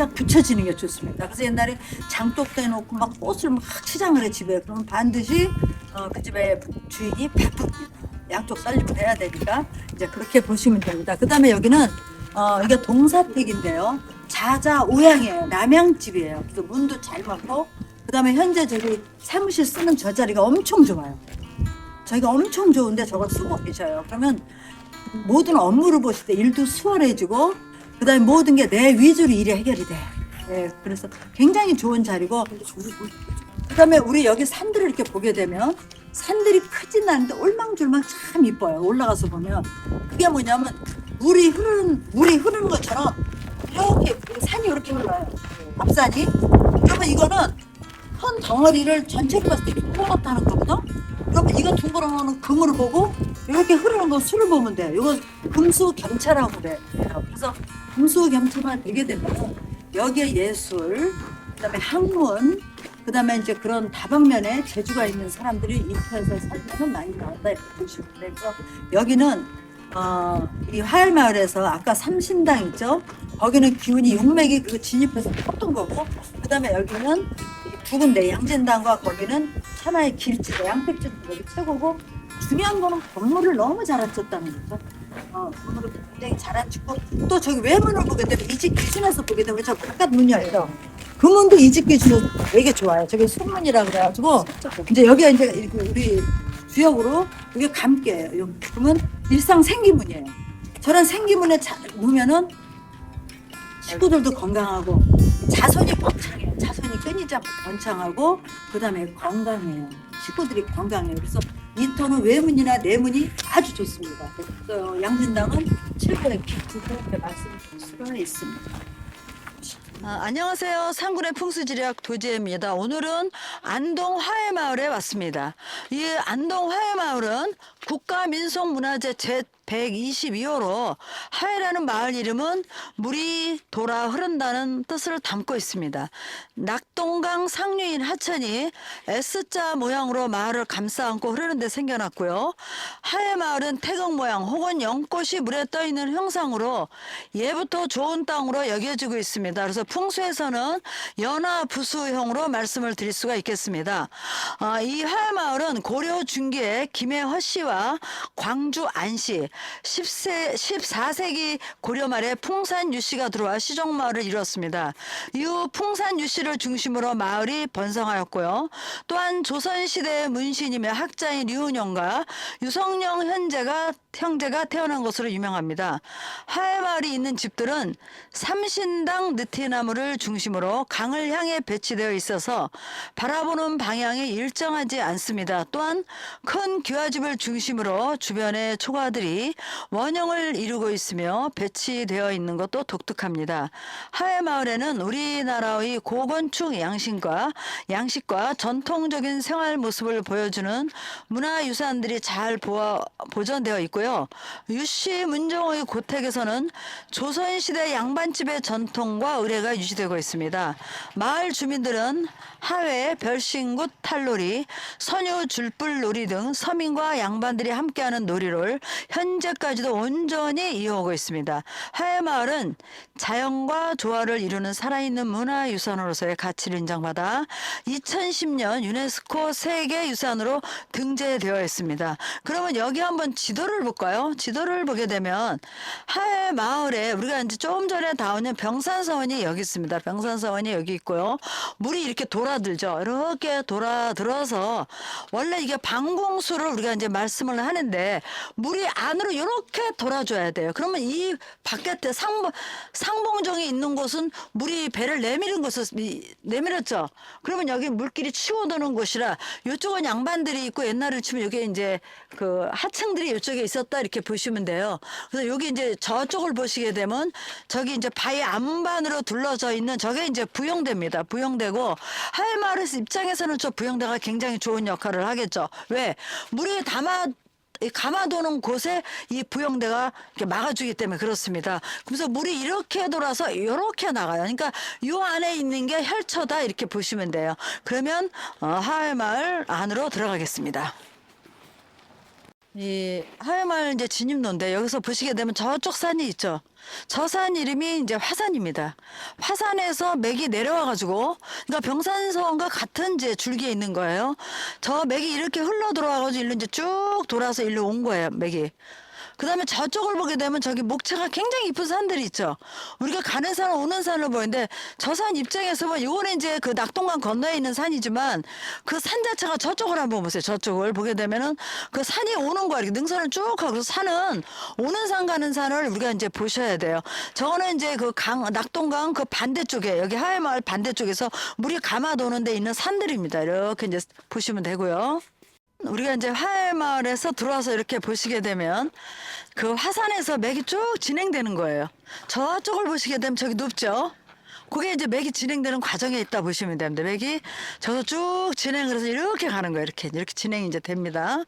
바짝 붙여지는 게 좋습니다. 그래서 옛날에 장독대 놓고 막 꽃을 막 치장을 해 집에 그러면 반드시 어, 그 집의 주인이 바쁩니다. 양쪽 살림을 해야 되니까 이제 그렇게 보시면 됩니다. 그 다음에 여기는 어, 이게 동사택인데요. 자자 오양이에요. 남양집이에요. 그래서 문도 잘 막고 그 다음에 현재 저기 사무실 쓰는 저 자리가 엄청 좋아요. 저희가 엄청 좋은데 저걸 쓰고 계셔요. 그러면 모든 업무를 보실 때 일도 수월해지고 그다음에 모든 게 내 위주로 일이 해결이 돼. 네, 그래서 굉장히 좋은 자리고 그다음에 우리 여기 산들을 이렇게 보게 되면 산들이 크진 않은데 올망졸망 참 이뻐요. 올라가서 보면 그게 뭐냐면 물이 흐르는 물이 흐르는 것처럼 이렇게 산이 이렇게 흘러요. 앞산이. 그러면 이거는 큰 덩어리를 전체로 봤을 때 둥그렇다는 거거든. 그러면 이거 둥그러는 금을 보고 이렇게 흐르는 거 수를 보면 돼. 이거 금수 gem차라고 그래. 그래서 금수 gem차만 되게 되면 여기에 예술, 그다음에 학문, 그다음에 이제 그런 다방면에 재주가 있는 사람들이 인터에서 살면 많이 나온다 이렇게 보시면 돼요. 그래서 여기는 어, 이 화열마을에서 아까 삼신당 있죠? 거기는 기운이 용맥이 그 진입해서 컸던 거고, 그 다음에 여기는 이두 군데 양진당과 거기는 천하의 길지가 양택지도 여기 최고고, 중요한 거는 건물을 너무 잘 갖췄다는 거죠. 어, 건물을 굉장히 잘 갖추고, 또 저기 외문을 보게 되면 이집 기준에서 보게 되면 저 바깥 문이 열려. 그 문도 이집 기준으로 되게 좋아요. 저게 순문이라 그래가지고, 이제 여기가 이제 우리 주역으로 이게 감개예요. 요- 그러면 일상 생기문이에요. 저런 생기문에 자, 놓으면은 식구들도 건강하고 자손이 번창해요. 자손이 않고 번창하고 그다음에 건강해요. 식구들이 건강해요. 그래서 인터는 외문이나 내문이 아주 좋습니다. 그래서 양진당은 최고의 기투고 이렇게 말씀드릴 수가 있습니다. 아, 안녕하세요. 상군의 풍수지리학 도지혜입니다. 오늘은 안동 화해마을에 왔습니다. 이 안동 화해마을은 국가민속문화재 제 122호로 하해라는 마을 이름은 물이 돌아 흐른다는 뜻을 담고 있습니다. 낙동강 상류인 하천이 S자 모양으로 마을을 감싸 안고 흐르는 데 생겨났고요. 하해 마을은 태극 모양 혹은 연꽃이 물에 떠 있는 형상으로 예부터 좋은 땅으로 여겨지고 있습니다. 그래서 풍수에서는 연화 부수형으로 말씀을 드릴 수가 있겠습니다. 아, 이 하해 마을은 고려 중기에 김해허 씨와 광주 안씨 10세, 14세기 고려 말에 풍산 유씨가 들어와 시정마을을 이뤘습니다. 이후 풍산 유씨를 중심으로 마을이 번성하였고요. 또한 조선시대 문신이며 학자인 류은영과 유성령 현재가 형제가 태어난 것으로 유명합니다. 하해마을이 있는 집들은 삼신당 느티나무를 중심으로 강을 향해 배치되어 있어서 바라보는 방향이 일정하지 않습니다. 또한 큰 기와집을 중심으로 주변의 초가들이 원형을 이루고 있으며 배치되어 있는 것도 독특합니다. 하해마을에는 우리나라의 고건축 양식과 양식과 전통적인 생활 모습을 보여주는 문화유산들이 잘 보아, 보존되어 있고요. 유씨 문정호의 고택에서는 조선시대 양반집의 전통과 의례가 유지되고 있습니다. 마을 주민들은 하회, 별신굿 탈놀이, 선유 줄불 놀이 등 서민과 양반들이 함께하는 놀이를 현 재까지도 온전히 이어오고 있습니다. 하회마을은 자연과 조화를 이루는 살아있는 문화유산으로서의 가치를 인정받아 2010년 유네스코 세계유산으로 등재되어 있습니다. 그러면 여기 한번 지도를 볼까요? 지도를 보게 되면 하회마을에 우리가 이제 조금 전에 나오는 병산서원이 여기 있습니다. 병산서원이 여기 있고요. 물이 이렇게 돌아들죠. 이렇게 돌아들어서 원래 이게 방공수를 우리가 이제 말씀을 하는데 물이 안 으로 이렇게 돌아줘야 돼요. 그러면 이 바깥에 상봉, 상봉정이 있는 곳은 물이 배를 내미는 곳을 이- 내밀었죠. 그러면 여기 물길이 치고도는 곳이라 이쪽은 양반들이 있고 옛날을 치면 여기 이제 그 하층들이 이쪽에 있었다 이렇게 보시면 돼요. 그래서 여기 이제 저쪽을 보시게 되면 저기 이제 바위 안반으로 둘러져 있는 저게 이제 부영대입니다. 부영대고 하회마을 입장에서는 저 부영대가 굉장히 좋은 역할을 하겠죠. 왜? 물이 담아 이 감아도는 곳에 이 부영대가 막아주기 때문에 그렇습니다. 그래서 물이 이렇게 돌아서 이렇게 나가요. 그러니까 요 안에 있는 게 혈처다 이렇게 보시면 돼요. 그러면 어, 하회마을 안으로 들어가겠습니다. 이 하회마을 이제 진입로인데 여기서 보시게 되면 저쪽 산이 있죠. 저 산 이름이 이제 화산입니다. 화산에서 맥이 내려와 가지고 그러니까 병산서원과 같은 이제 줄기에 있는 거예요. 저 맥이 이렇게 흘러 들어와 가지고 일로 이제 쭉 돌아서 일로 온 거예요, 맥이. 그다음에 저쪽을 보게 되면 저기 목차가 굉장히 이쁜 산들이 있죠. 우리가 가는 산 오는 산을 보는데 저 산 입장에서 보면 이거는 이제 그 낙동강 건너에 있는 산이지만 그 산 자체가 저쪽을 한번 보세요. 저쪽을 보게 되면은 그 산이 오는 거야. 이렇게 능선을 쭉 하고 산은 오는 산 가는 산을 우리가 이제 보셔야 돼요. 저거는 이제 그 강 낙동강 그 반대쪽에 여기 하회마을 반대쪽에서 물이 감아 도는 데 있는 산들입니다. 이렇게 이제 보시면 되고요. 우리가 이제 화해마을에서 들어와서 이렇게 보시게 되면 그 화산에서 맥이 쭉 진행되는 거예요. 저쪽을 보시게 되면 저기 높죠? 그게 이제 맥이 진행되는 과정에 있다 보시면 됩니다. 맥이 저서 쭉 진행을 해서 이렇게 가는 거예요. 이렇게 이렇게 진행이 이제 됩니다.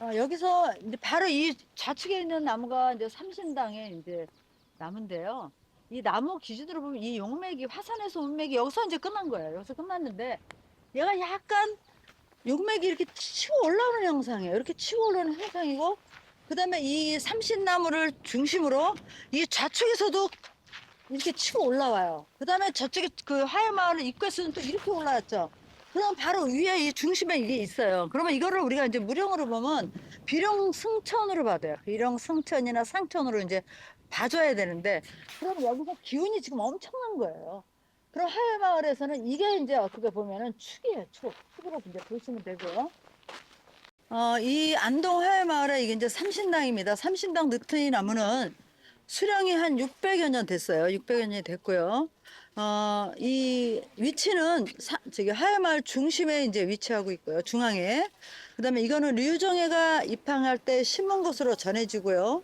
어, 여기서 이제 바로 이 좌측에 있는 나무가 이제 삼신당의 이제 나무인데요. 이 나무 기준으로 보면 이 용맥이 화산에서 온 맥이 여기서 이제 끝난 거예요. 여기서 끝났는데 얘가 약간 용맥이 이렇게 치고 올라오는 형상이에요. 이렇게 치고 올라오는 형상이고, 그 다음에 이 삼신나무를 중심으로 이 좌측에서도 이렇게 치고 올라와요. 그 다음에 저쪽에 그 하얀마을 입구에서는 또 이렇게 올라왔죠. 그럼 바로 위에 이 중심에 이게 있어요. 그러면 이거를 우리가 이제 무령으로 보면 비룡승천으로 봐도요. 비룡승천이나 상천으로 이제 봐줘야 되는데, 그럼 여기서 기운이 지금 엄청난 거예요. 그럼 하회마을에서는 이게 이제 어떻게 보면은 축이에요, 축. 축으로 이제 보시면 되고요. 어, 이 안동 하회마을에 이게 이제 삼신당입니다. 삼신당 느트이 나무는 수령이 한 600여 년 됐어요. 600여 년이 됐고요. 어, 이 위치는 사, 저기 하회마을 중심에 이제 위치하고 있고요. 중앙에. 그 다음에 이거는 류정애가 입항할 때 심은 곳으로 전해지고요.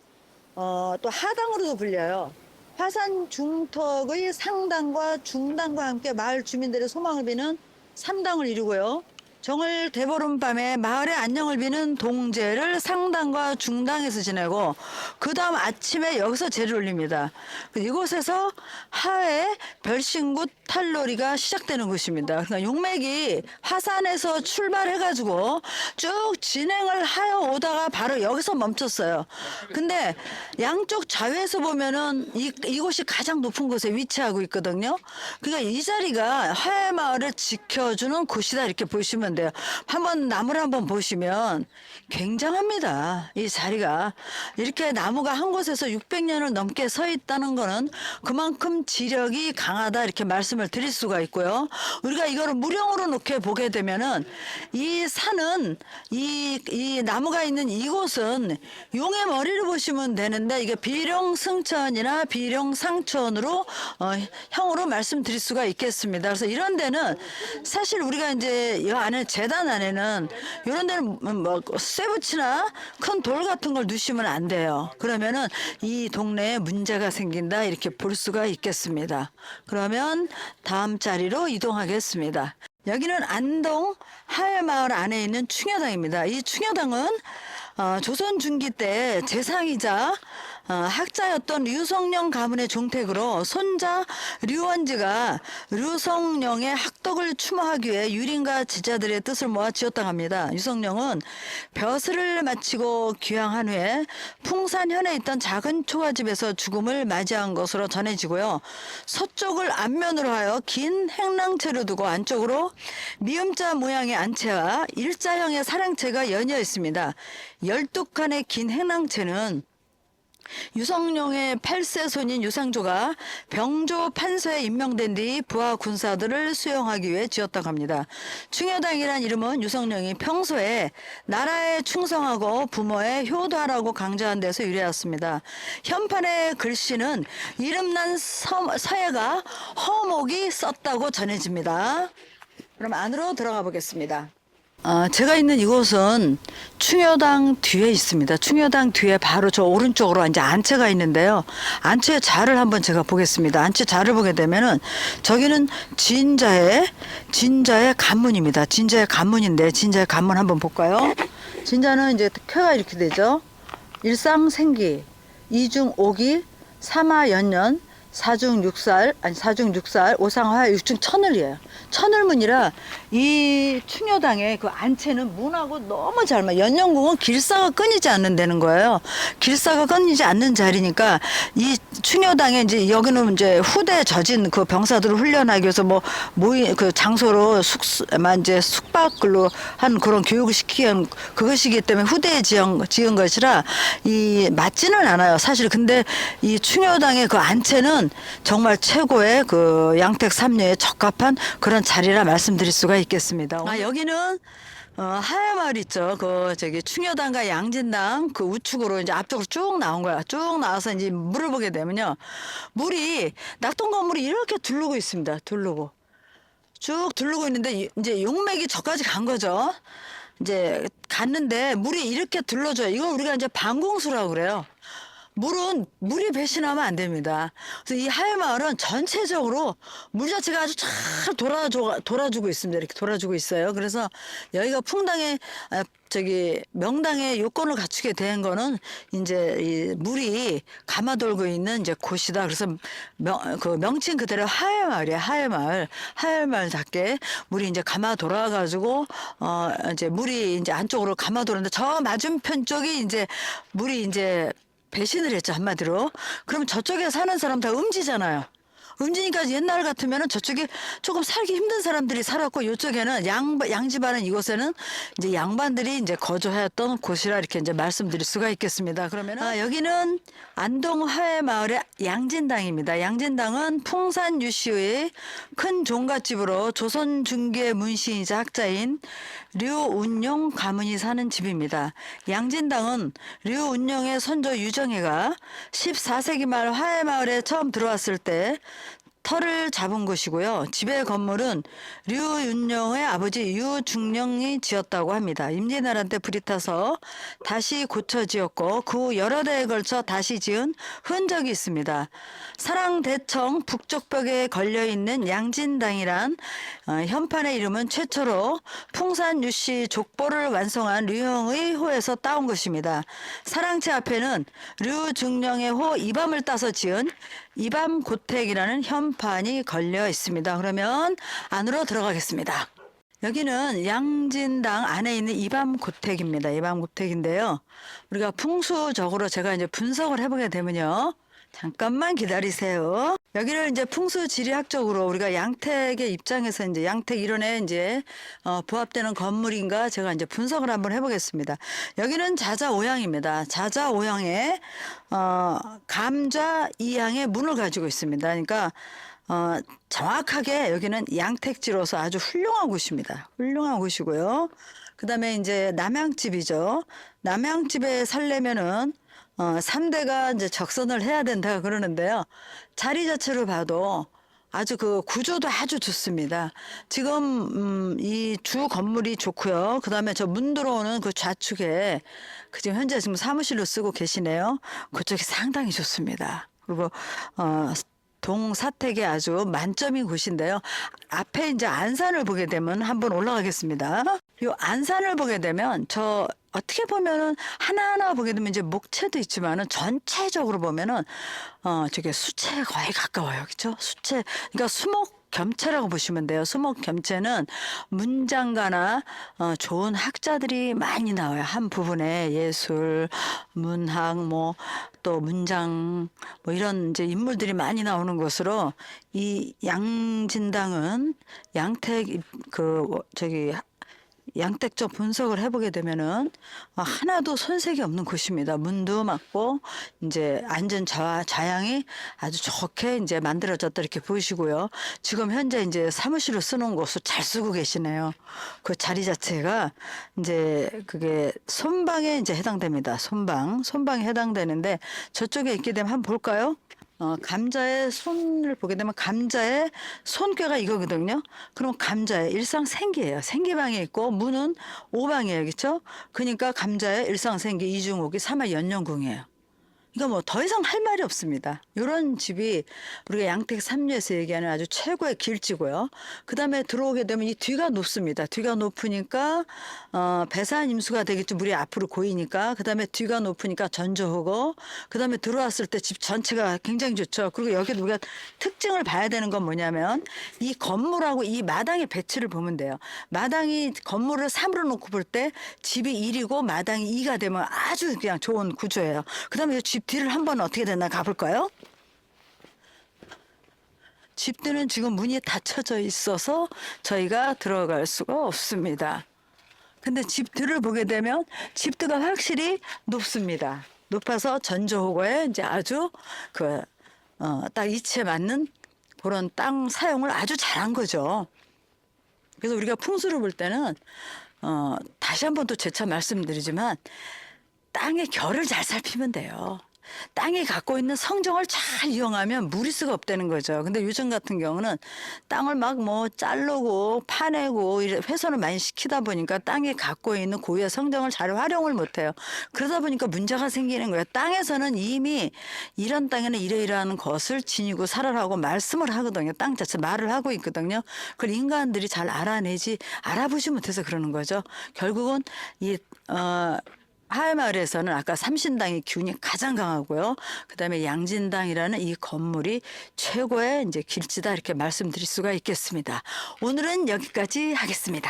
어, 또 하당으로도 불려요. 화산 중턱의 상당과 중당과 함께 마을 주민들의 소망을 비는 삼당을 이루고요. 정월 대보름 밤에 마을의 안녕을 비는 동제를 상당과 중당에서 지내고 그 다음 아침에 여기서 제를 올립니다. 그 이곳에서 하회 별신구 탈놀이가 시작되는 곳입니다. 그러니까 용맥이 화산에서 출발해가지고 쭉 진행을 하여 오다가 바로 여기서 멈췄어요. 근데 양쪽 좌회에서 보면은 이, 이곳이 가장 높은 곳에 위치하고 있거든요. 그러니까 이 자리가 하회 마을을 지켜주는 곳이다 이렇게 보시면 돼요. 한번 나무를 한번 보시면 굉장합니다. 이 자리가 이렇게 나무가 한 곳에서 600년을 넘게 서 있다는 거는 그만큼 지력이 강하다 이렇게 말씀을 드릴 수가 있고요. 우리가 이거를 무령으로 놓게 보게 되면은 이 산은 이, 이 나무가 있는 이곳은 용의 머리를 보시면 되는데 이게 비룡승천이나 비룡상천으로 어, 형으로 말씀드릴 수가 있겠습니다. 그래서 이런 데는 사실 우리가 이제 이 안에 재단 안에는 이런 데는 뭐 쇠붙이나 큰 돌 같은 걸 두시면 안 돼요. 그러면은 이 동네에 문제가 생긴다 이렇게 볼 수가 있겠습니다. 그러면 다음 자리로 이동하겠습니다. 여기는 안동 하회마을 안에 있는 충여당입니다. 이 충여당은 어, 조선 중기 때 재상이자 어, 학자였던 류성령 가문의 종택으로 손자 류원지가 류성령의 학덕을 추모하기 위해 유린과 지자들의 뜻을 모아 지었다고 합니다. 유성령은 벼슬을 마치고 귀향한 후에 풍산현에 있던 작은 초가집에서 죽음을 맞이한 것으로 전해지고요. 서쪽을 앞면으로 하여 긴 행랑채를 두고 안쪽으로 미음자 모양의 안채와 일자형의 사랑채가 연이어 있습니다. 열두 칸의 긴 행랑채는 유성룡의 8세 손인 유상조가 병조 판서에 임명된 뒤 부하 군사들을 수용하기 위해 지었다고 합니다. 충여당이란 이름은 유성룡이 평소에 나라에 충성하고 부모에 효도하라고 강조한 데서 유래했습니다. 현판의 글씨는 이름난 서, 서예가 허목이 썼다고 전해집니다. 그럼 안으로 들어가 보겠습니다. 아, 제가 있는 이곳은 충여당 뒤에 있습니다. 충여당 뒤에 바로 저 오른쪽으로 이제 안채가 있는데요. 안채의 자를 한번 제가 보겠습니다. 안채 자를 보게 되면은 저기는 진자의 진자의 관문입니다. 진자의 관문인데 진자의 관문 한번 볼까요? 진자는 이제 쾌가 이렇게 되죠. 일상 생기, 이중 오기, 삼화연년, 사중 육살 아니 사중 육살 오상화 육중 천을이에요. 천을문이라 이 충효당의 그 안채는 문하고 너무 잘 맞아. 연영궁은 길사가 끊이지 않는다는 거예요. 길사가 끊이지 않는 자리니까 이 충효당에 이제 여기는 이제 후대 저진 그 병사들을 훈련하기 위해서 뭐 모이 그 장소로 숙만 이제 숙박으로 한 그런 교육을 위한 그것이기 때문에 후대에 지은, 지은 것이라 이 맞지는 않아요. 사실 근데 이 충효당의 그 안채는 정말 최고의 그 양택 삼녀에 적합한 그런 자리라 말씀드릴 수가 있겠습니다. 아 여기는 어, 하야 마을 있죠. 그 저기 충효당과 양진당 그 우측으로 이제 앞쪽으로 쭉 나온 거야. 쭉 나와서 이제 물을 보게 되면요. 물이 낙동 건물이 이렇게 둘르고 있습니다. 둘르고. 쭉 둘르고 있는데 이- 이제 용맥이 저까지 간 거죠. 이제 갔는데 물이 이렇게 둘러줘요. 이걸 우리가 이제 방공수라고 그래요. 물은 물이 배신하면 안 됩니다. 그래서 이 하회마을은 전체적으로 물 자체가 아주 잘 돌아줘 돌아주고 있습니다. 이렇게 돌아주고 있어요. 그래서 여기가 풍당에 아, 저기 명당의 요건을 갖추게 된 거는 이제 이 물이 감아돌고 있는 이제 곳이다. 그래서 명, 그 명칭 그대로 하회마을이에요. 하회마을. 하회마을답게 물이 이제 감아 돌아 가지고 어 이제 물이 이제 안쪽으로 감아 도는데 저 맞은편 쪽이 이제 물이 이제 배신을 했죠 한마디로. 그럼 저쪽에 사는 사람 다 음지잖아요. 음지니까 옛날 같으면은 저쪽에 조금 살기 힘든 사람들이 살았고 이쪽에는 양 양지반은 이곳에는 이제 양반들이 이제 거주했던 곳이라 이렇게 이제 말씀드릴 수가 있겠습니다. 그러면은 아, 여기는 안동 화해 마을의 양진당입니다. 양진당은 풍산 유씨의 큰 종갓집으로 조선 중계 문신이자 학자인 류운용 가문이 사는 집입니다. 양진당은 류운용의 선조 유정혜가 14세기 말 화해 마을에 처음 들어왔을 때 터를 잡은 곳이고요. 집의 건물은 류윤영의 아버지 유중령이 지었다고 합니다. 임진왜란 때 불이 타서 다시 고쳐 지었고 그 후 여러 대에 걸쳐 다시 지은 흔적이 있습니다. 사랑대청 북쪽 벽에 걸려 있는 양진당이란 어, 현판의 이름은 최초로 풍산 유씨 족보를 완성한 류형의 호에서 따온 것입니다. 사랑채 앞에는 류중령의 호 이밤을 따서 지은 이밤 고택이라는 현판이 걸려 있습니다. 그러면 안으로 들어가겠습니다. 여기는 양진당 안에 있는 이밤 고택입니다. 이밤 고택인데요. 우리가 풍수적으로 제가 이제 분석을 해보게 되면요. 잠깐만 기다리세요. 여기를 이제 풍수 지리학적으로 우리가 양택의 입장에서 이제 양택 이론에 이제 어, 부합되는 건물인가 제가 이제 분석을 한번 해보겠습니다. 여기는 자자 오양입니다. 자자 오양에 어, 감자 이양의 문을 가지고 있습니다. 그러니까 어, 정확하게 여기는 양택지로서 아주 훌륭한 곳입니다. 훌륭한 곳이고요. 그 다음에 이제 남양집이죠. 남양집에 살려면은 어, 3대가 이제 적선을 해야 된다 그러는데요. 자리 자체로 봐도 아주 그 구조도 아주 좋습니다. 지금 음, 이 주 건물이 좋고요. 그다음에 저 문 들어오는 그 좌측에 그 지금 현재 지금 사무실로 쓰고 계시네요. 그쪽이 상당히 좋습니다. 그리고 어 동사택이 아주 만점인 곳인데요. 앞에 이제 안산을 보게 되면 한번 올라가겠습니다. 이 안산을 보게 되면 저 어떻게 보면은 하나하나 보게 되면 이제 목채도 있지만은 전체적으로 보면은 어 저게 수채에 거의 가까워요. 그렇죠? 수채. 그러니까 수목 겸채라고 보시면 돼요. 수목 겸채는 문장가나 어, 좋은 학자들이 많이 나와요. 한 부분에 예술, 문학, 뭐 또 문장 뭐 이런 이제 인물들이 많이 나오는 곳으로 이 양진당은 양택 그 저기 양택적 분석을 해보게 되면은 어, 하나도 손색이 없는 곳입니다. 문도 맞고 이제 안전 좌, 좌양이 아주 좋게 이제 만들어졌다 이렇게 보이시고요. 지금 현재 이제 사무실로 쓰는 곳을 잘 쓰고 계시네요. 그 자리 자체가 이제 그게 손방에 이제 해당됩니다. 손방, 손방에 해당되는데 저쪽에 있게 되면 한번 볼까요? 어, 감자의 손을 보게 되면 감자의 손괴가 이거거든요. 그럼 감자의 일상 생기예요. 생기방에 있고 문은 오방이에요. 그렇죠? 그러니까 감자의 일상 생기 이중옥이 삼화 연년궁이에요. 그러니까 뭐더 이상 할 말이 없습니다. 이런 집이 우리가 양택 삼류에서 얘기하는 아주 최고의 길지고요. 그 다음에 들어오게 되면 이 뒤가 높습니다. 뒤가 높으니까 어, 배산 임수가 되겠죠. 물이 앞으로 고이니까. 그 다음에 뒤가 높으니까 전조하고 그 다음에 들어왔을 때 집 전체가 굉장히 좋죠. 그리고 여기 우리가 특징을 봐야 되는 건 뭐냐면 이 건물하고 이 마당의 배치를 보면 돼요. 마당이 건물을 3으로 놓고 볼 때 집이 1이고 마당이 2가 되면 아주 그냥 좋은 구조예요. 그 다음에 집 뒤를 한번 어떻게 되나 가볼까요? 집들은 지금 문이 닫혀져 있어서 저희가 들어갈 수가 없습니다. 근데 집들을 보게 되면 집들가 확실히 높습니다. 높아서 전조호거에 이제 아주 그, 어, 딱 이치에 맞는 그런 땅 사용을 아주 잘한 거죠. 그래서 우리가 풍수를 볼 때는, 어, 다시 한 번 또 재차 말씀드리지만, 땅의 결을 잘 살피면 돼요. 땅이 갖고 있는 성정을 잘 이용하면 무리수가 없다는 거죠. 근데 요즘 같은 경우는 땅을 막 뭐 자르고 파내고 훼손을 많이 시키다 보니까 땅이 갖고 있는 고유의 성정을 잘 활용을 못 해요. 그러다 보니까 문제가 생기는 거예요. 땅에서는 이미 이런 땅에는 이러이러한 것을 지니고 살아라고 말씀을 하거든요. 땅 자체 말을 하고 있거든요. 그걸 인간들이 잘 알아내지 알아보지 못해서 그러는 거죠. 결국은 이 어, 하회마을에서는 아까 삼신당의 기운이 가장 강하고요. 그다음에 양진당이라는 이 건물이 최고의 이제 길지다 이렇게 말씀드릴 수가 있겠습니다. 오늘은 여기까지 하겠습니다.